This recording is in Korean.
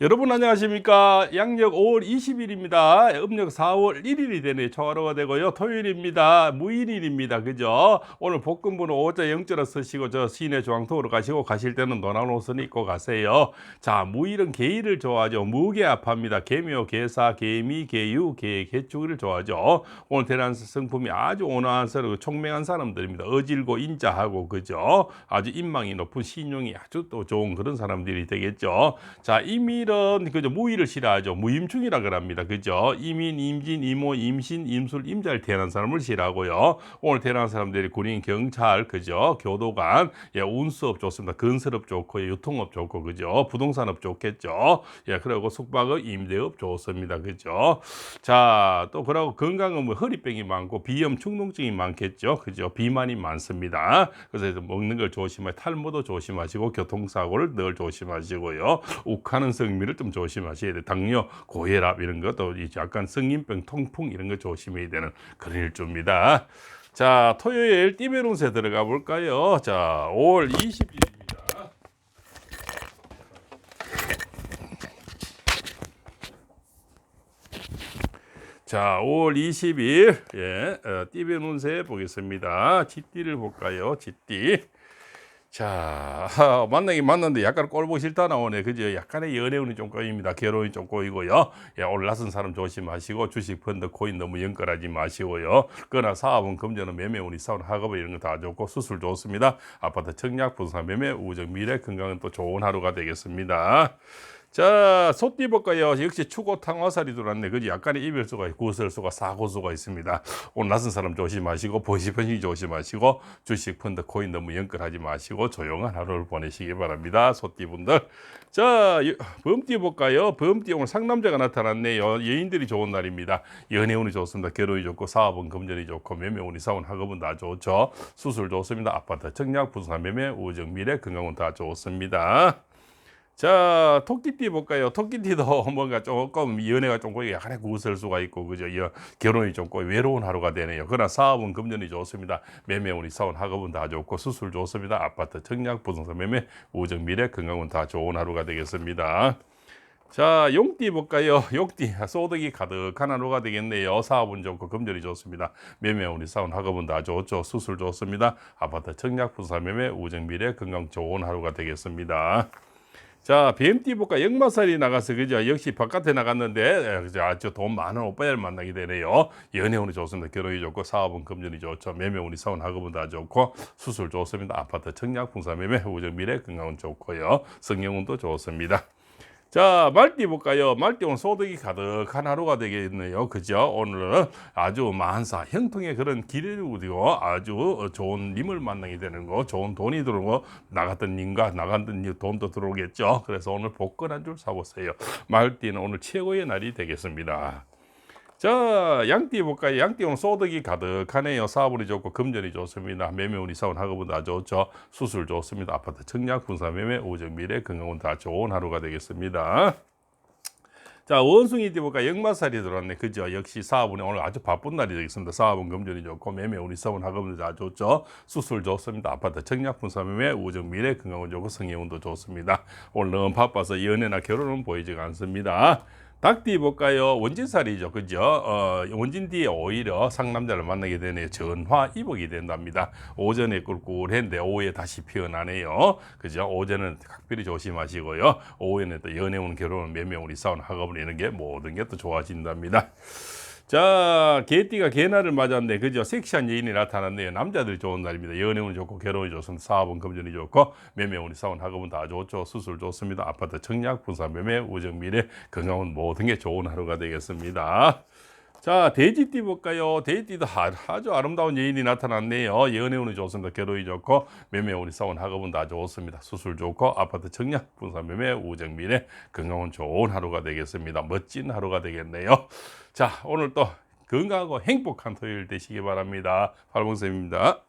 여러분 안녕하십니까? 양력 5월 20일입니다. 음력 4월 1일이 되네. 초하루가 되고요. 토요일입니다. 무인일입니다. 그죠? 오늘 복근부는 5자 0자로 쓰시고 저 시내 중앙통으로 가시고 가실 때는 노란 옷을 입고 가세요. 자 무일은 개일을 좋아하죠. 무게압합니다. 개묘 개사 개미 개유 개 개축을 좋아하죠. 오늘 대란 성품이 아주 온화한 사람 총명한 사람들입니다. 어질고 인자하고 그죠? 아주 인망이 높은 신용이 아주 또 좋은 그런 사람들이 되겠죠. 자 이미 이런 그죠 무의를 싫어하죠. 무임충이라 그럽니다. 그죠? 이민 임진 이모 임신 임술 임자를 태어난 사람을 싫어하고요. 오늘 태어난 사람들이 군인 경찰 그죠? 교도관 예 운수업 좋습니다. 건설업 좋고 예, 유통업 좋고 그죠? 부동산업 좋겠죠? 예 그리고 숙박업 임대업 좋습니다. 그죠? 자 또 그러고 건강은 뭐 허리병이 많고 비염 충농증이 많겠죠? 그죠? 비만이 많습니다. 그래서 먹는 걸 조심하고 탈모도 조심하시고 교통사고를 늘 조심하시고요. 욱하는 성 미를 좀 조심하셔야 돼 당뇨 고혈압 이런 것도 이제 약간 성인병 통풍 이런 거 조심해야 되는 그런 일주입니다 자 토요일 띠별 운세 들어가 볼까요 자 5월 20일입니다 자, 5월 20일, 예, 어, 띠변 운세 보겠습니다. 쥐띠를 볼까요? 쥐띠. 자, 만나긴 만났는데 약간 꼴보기 싫다 나오네. 그죠? 약간의 연애운이 좀 꼬입니다. 결혼이 좀 꼬이고요. 예, 오늘 낯선 사람 조심하시고, 주식, 펀드, 코인 너무 연결하지 마시고요. 그러나 사업은 금전은 매매운이 사원, 학업 이런 거 다 좋고, 수술 좋습니다. 아파트 청약, 부동산 매매, 우정, 미래, 건강은 또 좋은 하루가 되겠습니다. 자, 소띠 볼까요? 역시 추고탕 화살이 들어왔네. 그지? 약간의 이별수가, 구설수가, 사고수가 있습니다. 오늘 낯선 사람 조심하시고, 보시편식 조심하시고, 주식, 펀드, 코인 너무 연결하지 마시고, 조용한 하루를 보내시기 바랍니다. 소띠 분들. 자, 여- 범띠 볼까요? 범띠 오늘 상남자가 나타났네요. 여인들이 좋은 날입니다. 연애운이 좋습니다. 결혼이 좋고, 사업은 금전이 좋고, 매매운이 사원, 학업은 다 좋죠. 수술 좋습니다. 아파트, 청약, 부동산 매매, 우정, 미래, 건강은 다 좋습니다. 자, 토끼띠 볼까요? 토끼띠도 뭔가 조금 연애가 좀 꼬이고 약간의 구설수가 있고, 그죠? 여- 결혼이 좀 꼬이 외로운 하루가 되네요. 그러나 사업은 금전이 좋습니다. 매매운이 사원, 학업은 다 좋고, 수술 좋습니다. 아파트, 청약, 부동산 매매, 우정, 미래, 건강은 다 좋은 하루가 되겠습니다. 자, 용띠 볼까요? 용띠 소득이 가득한 하루가 되겠네요. 사업은 좋고 금전이 좋습니다. 매매운이 사원 학업은 다 좋죠. 수술 좋습니다. 아파트 청약 부산 매매 우정 미래 건강 좋은 하루가 되겠습니다. 자, BMT 볼까 역마살이 나가서 그죠? 역시 바깥에 나갔는데 에, 그죠? 아주 돈 많은 오빠를 만나게 되네요. 연애운이 좋습니다. 결혼이 좋고 사업은 금전이 좋죠. 매매운이 사원 학업은 다 좋고 수술 좋습니다. 아파트 청약 부산 매매 우정 미래 건강은 좋고요. 성경운도 좋습니다. 자, 말띠 볼까요? 말띠 오늘 소득이 가득한 하루가 되겠네요. 그죠? 오늘은 아주 만사, 형통의 그런 길을 우디고 아주 좋은 님을 만나게 되는 거, 좋은 돈이 들어오고 나갔던 님과 나갔던 님 돈도 들어오겠죠. 그래서 오늘 복권 한 줄 사보세요. 말띠는 오늘 최고의 날이 되겠습니다. 자, 양띠 볼까요? 양띠 오늘 소득이 가득하네요. 사업운이 좋고 금전이 좋습니다. 매매운 이 사원 학업은 다 좋죠. 수술 좋습니다. 아파트 청약, 분사 매매, 우정 미래, 건강은 다 좋은 하루가 되겠습니다. 자, 원숭이 띠볼까 역마살이 들어왔네. 그죠? 역시 사업운이 오늘 아주 바쁜 날이 되겠습니다. 사업은 금전이 좋고 매매운이 사원 학업은 다 좋죠. 수술 좋습니다. 아파트 청약, 분사 매매, 우정 미래, 건강은 좋고 성예운도 좋습니다. 오늘 너무 바빠서 연애나 결혼은 보이지가 않습니다. 닭띠 볼까요? 원진살이죠. 그죠? 어, 원진띠에 오히려 상남자를 만나게 되네요. 전화 이복이 된답니다. 오전에 꿀꿀했는데 오후에 다시 피어나네요. 그죠? 오전은 각별히 조심하시고요. 오후에는 또 연애운, 결혼, 매매운, 이사운, 학업을 이런 게 모든 게 또 좋아진답니다. 자, 개띠가 개날을 맞았는데 그죠? 섹시한 여인이 나타났네요. 남자들이 좋은 날입니다. 연애운이 좋고 결혼이 좋습니다. 사업은 금전이 좋고 매매 운이 사원 학업은 다 좋죠. 수술 좋습니다. 아파트 청약, 분산 매매, 우정 미래, 건강은 모든 게 좋은 하루가 되겠습니다. 자, 돼지띠 볼까요? 돼지띠도 아- 아주 아름다운 여인이 나타났네요. 연애운이 좋습니다. 결혼이 좋고 매매 운이 사원 학업은 다 좋습니다. 수술 좋고 아파트 청약, 분산 매매, 우정 미래, 건강은 좋은 하루가 되겠습니다. 멋진 하루가 되겠네요. 자, 오늘 또 건강하고 행복한 토요일 되시기 바랍니다. 팔봉쌤입니다.